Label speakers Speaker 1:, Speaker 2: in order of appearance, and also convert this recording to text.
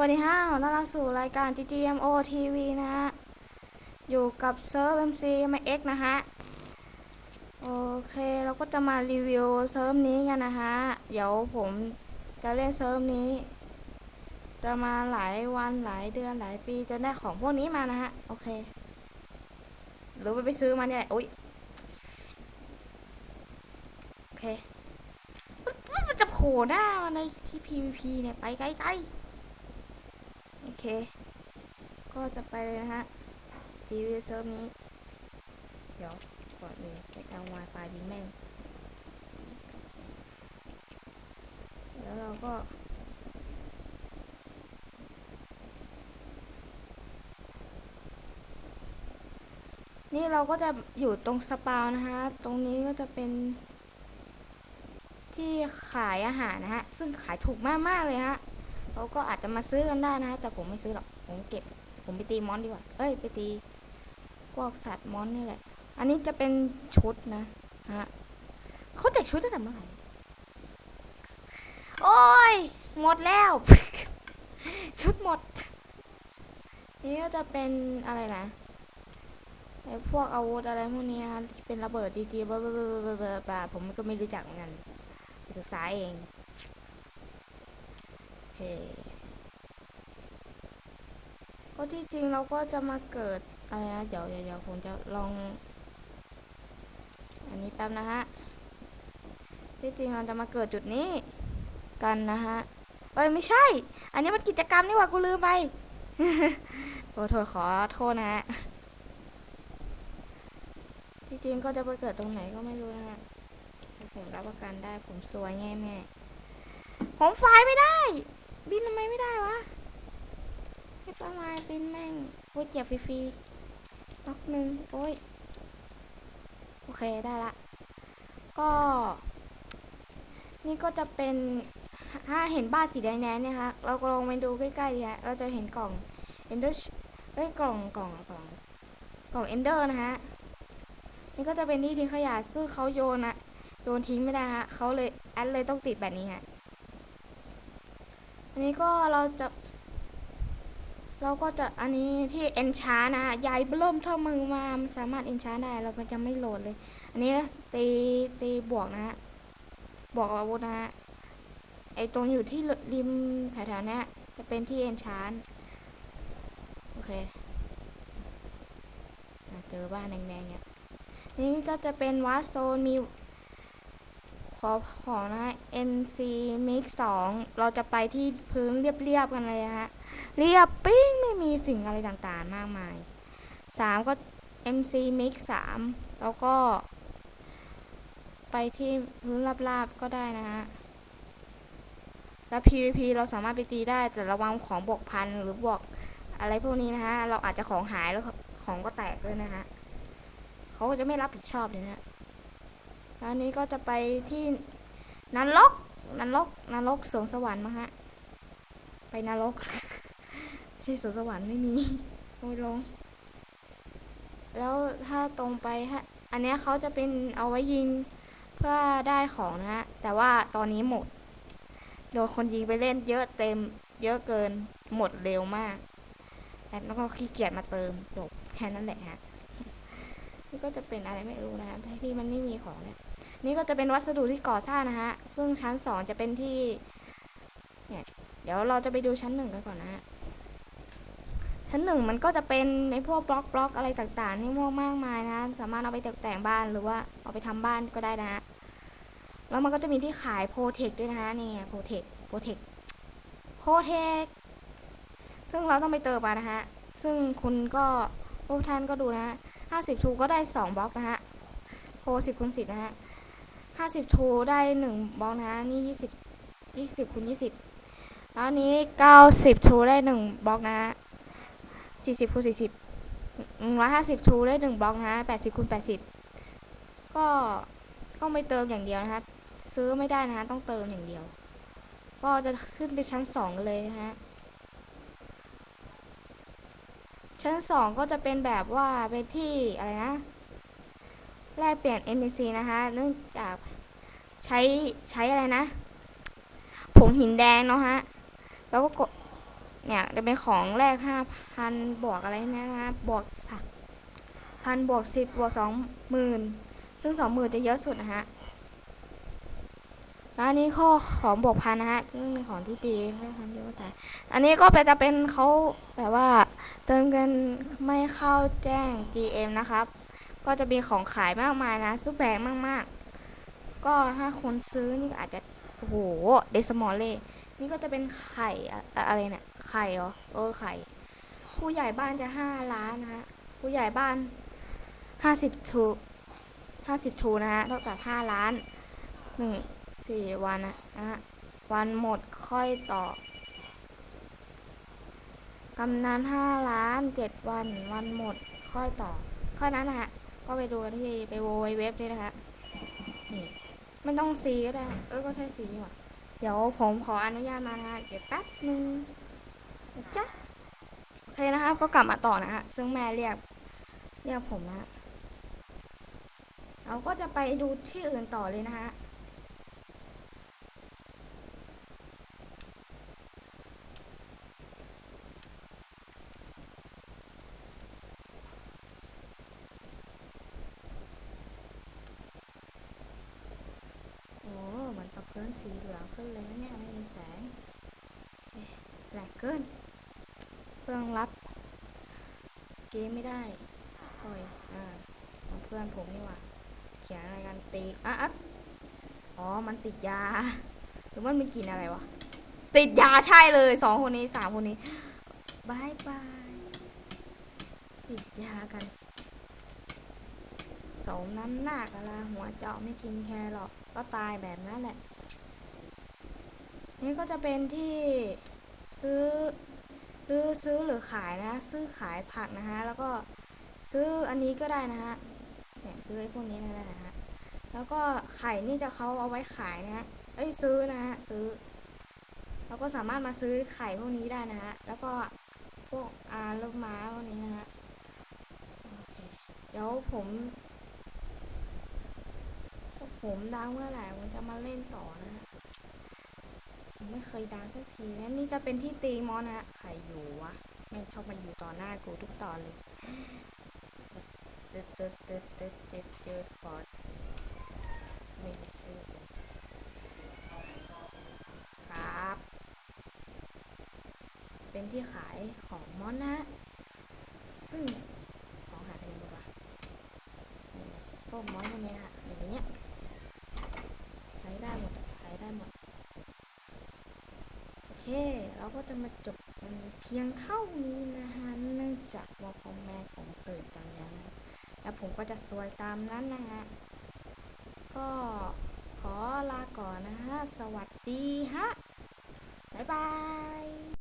Speaker 1: วัสดีฮะขอต้อนรับสู่รายการ GGMO TV นะฮะ อยู่กับเซิร์ฟ MC MX นะฮะ โอเค เราก็จะมารีวิวเซิร์ฟนี้กันนะฮะ เดี๋ยวผมจะเล่นเซิร์ฟนี้ จะมาหลายวันหลายเดือนหลายปีจะได้ของพวกนี้มานะฮะ โอเค หรือไปซื้อมาเนี่ยอุ้ยโอเค มันจะโผล่หน้ามาในที่ PVP เนี่ย ไปไกลๆ เค ก็จะไปเลยนะฮะรีวิวเซิร์ฟนี้ เดี๋ยวก่อนอื่นไปเอา Wi-Fi บินแม่งแล้วเราก็นี่เราก็จะอยู่ตรงสปาวนะฮะ ตรงนี้ก็จะเป็น ที่ขายอาหารนะฮะ ซึ่งขายถูกมาก ๆ เลยฮะ เราก็อาจจะมาซื้อกันได้นะฮะแต่ผมไม่ซื้อหรอกผมเก็บ ผมไปตีมอนดีกว่า เอ้ยไปตีพวกสัตว์มอนนี่แหละ อันนี้จะเป็นชุดนะฮะเขาแจกชุดตั้งแต่เมื่อไหร่โอ้ยหมดแล้ว ชุดหมด นี่ก็จะเป็นอะไรนะไอ้พวกอาวุธอะไรพวกนี้ฮะเป็นระเบิดจีๆบ้าๆผมก็ไม่รู้จักเหมือนกันศึกษาเอง เคก็ที่จริงเราก็จะมาเกิดอะไรนะเดี๋ยวเดี๋ยวผมจะลอง อันนี้แป๊บนะฮะที่จริงเราจะมาเกิดจุดนี้กันนะฮะเอ้ยไม่ใช่ อันนี้มันกิจกรรมนี่หว่ากูลืมไปโอ้โทษขอโทษนะฮะที่จริงก็จะไปเกิดตรงไหนก็ไม่รู้นะฮะผมรับประกันได้ผมสวยแง่แม่ผมไฟไม่ได้ บินทำไมไม่ได้วะให้ประมาณบินแม่งโอ้ยเจ็บฟรีๆน็อกหนึ่งโอ้ย โอเคได้ละ ก็ นี่ก็จะเป็น ถ้าเห็นบ้านสีแดงๆเนี่ยคะเราลองไปดูใกล้ๆดีฮะเราจะเห็นกล่อง ender เอ้ยกล่องกล่องกล่องกล่อง ender นะฮะ นี่ก็จะเป็นที่ทิ้งขยะซึ่งเขาโยนอะโยนทิ้งไม่ได้ฮะเขาเลยแอดเลยต้องติดแบบนี้ฮะ อันนี้ก็เราจะ เราก็จะอันนี้ที่เอนชานะฮะใหญ่เริ่มเท่ามือมามันสามารถเอนชาได้ เรามันจะไม่โหลดเลย อันนี้ตีตีบวกนะฮะบวกอาวุธนะฮะไอตรงอยู่ที่ริมแถวๆนี้จะเป็นที่เอนชานโอเคอเจอบ้านแดงๆเนี่ยนี่ก็จะเป็นวาร์โซนมี ขอของนะฮะ MC Mix 2 เราจะไปที่พื้นเรียบๆกันเลยฮะ เรียบปิ้งไม่มีสิ่งอะไรต่างๆ มากมาย 3 ก็ MC Mix 3 แล้วก็ ไปที่พื้นราบๆก็ได้นะฮะ แล้ว PVP เราสามารถไปตีได้แต่ระวังของบวกพันหรือบวกอะไรพวกนี้นะฮะ เราอาจจะของหายแล้วของก็แตกด้วยนะฮะ เขาก็จะไม่รับผิดชอบเลยนะ แล้วนี้ก็จะไปที่นันลกนันลกนันลกสวงสวรรค์มั้งฮะ ไปนรก ที่สวนสวรรค์ไม่มีโอ้ยลง แล้วถ้าตรงไปฮะ อันเนี้ยเขาจะเป็นเอาไว้ยิงเพื่อได้ของนะฮะ แต่ว่าตอนนี้หมด โดนคนยิงไปเล่นเยอะเต็ม เยอะเกิน หมดเร็วมาก แล้วก็ขี้เกียจมาเติมจบแค่นั้นแหละฮะ นี่ก็จะเป็นอะไรไม่รู้นะฮะที่มันไม่มีของเนี่ยนี่ก็จะเป็นวัสดุที่ก่อสร้างนะฮะ ซึ่งชั้นสองจะเป็นที่ เนี่ย เดี๋ยวเราจะไปดูชั้นหนึ่งกันก่อนนะฮะ ชั้นหนึ่งมันก็จะเป็นในพวกบล็อกบล็อกอะไรต่างๆ นี่มากมากมายนะ สามารถเอาไปตกแต่งบ้านหรือว่าเอาไปทำบ้านก็ได้นะฮะ แล้วมันก็จะมีที่ขายโปรเทคด้วยนะฮะ นี่โปรเทคโปรเทคโปรเทค ซึ่งเราต้องไปเติมมานะฮะ ซึ่งคุณก็พวกท่านก็ดูนะ ฮะห้าสิบทูก็ได้สองบล็อกนะฮะโปรสิบคูณสิบนะฮะห้าสิบทูได้หนึ่งบล็อกนะฮะนี่ยี่สิบยี่สิบคูณยี่สิบแล้วนี้เก้าสิบทูได้หนึ่งบล็อกนะฮะสี่สิบคูณสี่สิบหนึ่งร้อยห้าสิบทูได้หนึ่งบล็อกนะฮะแปดสิบคูณแปดสิบก็ต้องไปเติมอย่างเดียวนะฮะซื้อไม่ได้นะฮะต้องเติมอย่างเดียว ก็จะขึ้นไปชั้นสองเลยนะฮะ ชั้นสองก็จะเป็นแบบว่าเป็นที่อะไรนะ แลกเปลี่ยน NPC นะคะเนื่องจากใช้ใช้อะไรนะ ผงหินแดงเนาะฮะ แล้วก็กดเนี่ยจะเป็นของแรกห้าพันบวกอะไรนี่ยนะบวกพันบวกสิบบวกสองหมื่นซึ่งสองหมื่นจะเยอะสุดนะฮะ แล้วอันนี้ข้อของบวกพันนะฮะซึ่งเป็นของที่ตีให้พันเยอะแต่อันนี้ก็เป็นจะเป็นเขาแบบว่า เติมเงินไม่เข้าแจ้ง GM นะครับ ก็จะมีของขายมากมายนะซุปแพงมากๆ ก็ถ้าคนซื้อนี่อาจจะโอ้โหเดสมอลเล่นี่ก็จะเป็นไข่อะอะไรเนี่ยไข่เหรอเออไข่ ผู้ใหญ่บ้านจะห้าล้านนะฮะผู้ใหญ่บ้านห้าสิบทูห้าสิบทูนะฮะเท่ากับห้าล้านหนึ่ง สี่วันนะฮะวันหมดค่อยต่อกำนันห้าล้านเจ็ดวัน วันหมดค่อยต่อค่อยนั้นนะฮะ ก็ไปดูกันที่ไปโวไเว็บด้วยนะฮะนี่ไม่ต้องซีก็ได้ เออก็ใช่ซีหว่าเดี๋ยวผมขออนุญาตมานะฮะเดี๋ยวแป๊บนึงจ๊ะโอเคนะครับ ก็กลับมาต่อนะฮะ ซึ่งแม่เรียก เรียกผมนะฮะเราก็จะไปดูที่อื่นต่อเลยนะฮะ โอ้ มสีเหลืองขึ้นเลยนะเนี่ยไม่มีแสงแหลกเกินเพื่อนรับเกมไม่ได้โอ้ยอ่าเพื่อนผมนี่ว่าเขียนอะไรกันตีอะอ๋อมันติดยาหรือมันเป็นกินอะไรวะติดยาใช่เลยสองคนนี้สามคนนี้บายบายติดยากันสมน้ำหนักอะไรหัวเจาะไม่กินแครอทก็ตายแบบนั้นแหละ นี่ก็จะเป็นที่ซื้อหรือซื้อหรือขายนะ ซื้อขายผักนะฮะ แล้วก็ซื้ออันนี้ก็ได้นะฮะ เนี่ยซื้อไอ้พวกนี้ก็ได้นะฮะ แล้วก็ไข่นี่จะเขาเอาไว้ขายนะฮะ เอ้ยซื้อนะฮะซื้อ แล้วก็สามารถมาซื้อไข่พวกนี้ได้นะฮะ แล้วก็พวกอาลูกม้าพวกนี้นะฮะเคเดี๋ยวผมผมดังเมื่อไหร่ผมจะมาเล่นต่อนะฮะ ไม่เคยดังสักทีนะนี่จะเป็นที่ตีมอนะ ใครอยู่วะแม่งชอบมาอยู่ต่อหน้ากูทุกตอนเลยตึ๊ดตึ๊ดตึ๊ดตึ๊ดตึ๊ดตึ๊ดขอไม่มีชื่อครับ เป็นที่ขายของมอนนะ ซึ่งของหายไปไหนหมดวะนี่พวกมอนพวกนี้นะฮะอย่างเงี้ยใช้ได้หมดใช้ได้หมด โอ เคเราก็จะมาจบกันเพียงเท่านี้นะฮะเนื่องจากว่าพ่อแม่ผมเกิดตอนนี้นแล้วผมก็จะสวยตามนั้นนะฮะก็ขอลาก่อนนะฮะ สวัสดีฮะ บ๊ายบาย